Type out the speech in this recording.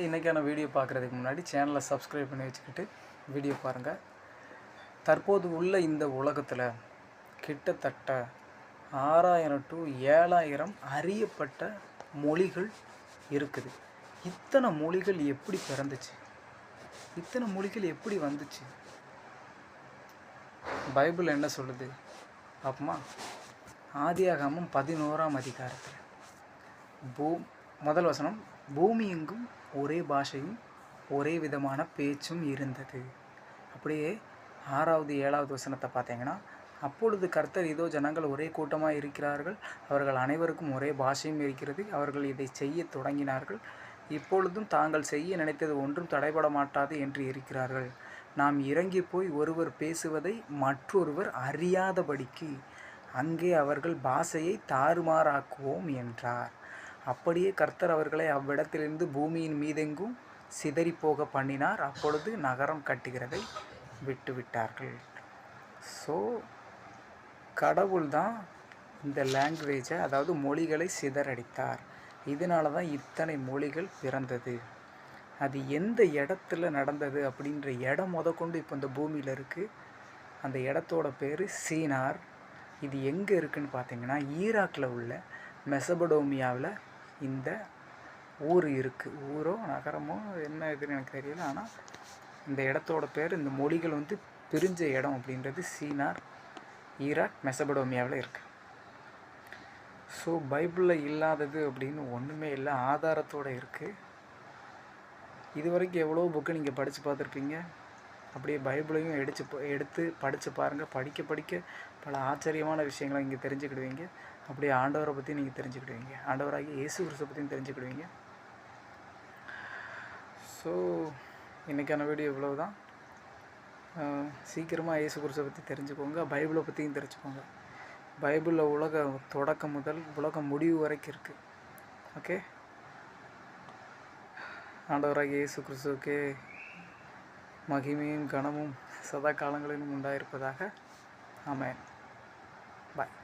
இன்றைக்கான வீடியோ பார்க்குறதுக்கு முன்னாடி சேனலை சப்ஸ்கிரைப் பண்ணி வச்சுக்கிட்டு வீடியோ பாருங்கள் தற்போது உள்ள இந்த உலகத்தில் கிட்டத்தட்ட ஆறாயிரம் டு ஏழாயிரம் அறியப்பட்ட மொழிகள் இருக்குது. இத்தனை மொழிகள் எப்படி பிறந்துச்சு? இத்தனை மொழிகள் எப்படி வந்துச்சு? பைபிள் என்ன சொல்லுது? அப்பமா ஆதியாகாமம் பதினோராம் அதிகாரத்தில். பூ முதல் வசனம் பூமி எங்கும் ஒரே பாஷையும் ஒரே விதமான பேச்சும் இருந்தது. அப்படியே ஆறாவது ஏழாவது வசனத்தை பார்த்தீங்கன்னா அப்பொழுது கர்த்தர் இதோ ஜனங்கள் ஒரே கூட்டமாக இருக்கிறார்கள். அவர்கள் அனைவருக்கும் ஒரே பாஷையும் இருக்கிறது. அவர்கள் இதை செய்ய தொடங்கினார்கள். இப்பொழுதும் தாங்கள் செய்ய நினைத்தது ஒன்றும் தடைபட மாட்டாது என்று இருக்கிறார்கள். நாம் இறங்கி போய் ஒருவர் பேசுவதை மற்றொருவர் அறியாதபடிக்கு அங்கே அவர்கள் பாஷையை தாறுமாறாக்குவோம் என்றார். அப்படியே கர்த்தர் அவர்களை அவ்விடத்திலிருந்து பூமியின் மீதெங்கும் சிதறி போக பண்ணினார். அப்பொழுது நகரம் கட்டுகிறதை விட்டுவிட்டார்கள். ஸோ கடவுள் தான் இந்த லாங்குவேஜை அதாவது மொழிகளை சிதறடித்தார். இதனால தான் இத்தனை மொழிகள் பிறந்தது. அது எந்த இடத்துல நடந்தது அப்படின்ற இடம் முத கொண்டு இப்போ இந்த பூமியில் இருக்குது அந்த இடத்தோட பேர் சீனார். இது எங்கே இருக்குதுன்னு பார்த்தீங்கன்னா ஈராக்கில் உள்ள மெசபடோமியாவில் இந்த ஊர் இருக்குது ஊரோ நகரமோ என்ன இதுன்னு எனக்கு தெரியல. ஆனால் இந்த இடத்தோட பேர் இந்த மொழிகள் வந்து பிரிஞ்ச இடம் அப்படின்றது சீனார் ஈராக் மெசபடோமியாவில் இருக்குது ஸோ பைபிளில் இல்லாதது அப்படின்னு ஒன்றுமே இல்லை. ஆதாரத்தோடு இருக்குது இது வரைக்கும் எவ்வளோ புக்கு நீங்கள் படித்து பார்த்துருப்பீங்க. அப்படியே பைபிளையும் எடுத்து எடுத்து படித்து பாருங்கள் படிக்க படிக்க பல ஆச்சரியமான விஷயங்களை இங்கே தெரிஞ்சுக்கிடுவீங்க. அப்படியே ஆண்டவரை பற்றி நீங்கள் தெரிஞ்சுக்கிடுவீங்க. ஆண்டவராகி இயேசு கிறிஸ்தை பற்றியும் தெரிஞ்சுக்கிடுவீங்க. ஸோ இன்றைக்கான வீடியோ இவ்வளோ தான் சீக்கிரமாக இயேசு குருசை பற்றி தெரிஞ்சுக்கோங்க. பைபிளை பற்றியும் தெரிஞ்சுக்கோங்க. பைபிளில் உலக தொடக்கம் முதல் உலகம் முடிவு வரைக்கும் இருக்குது ஓகே ஆண்டவராகி இயேசு கிறிஸ்துவுக்கு மகிமையும் கனமும் சதா காலங்களிலும் உண்டாயிருப்பதாக. அமேன் பாய்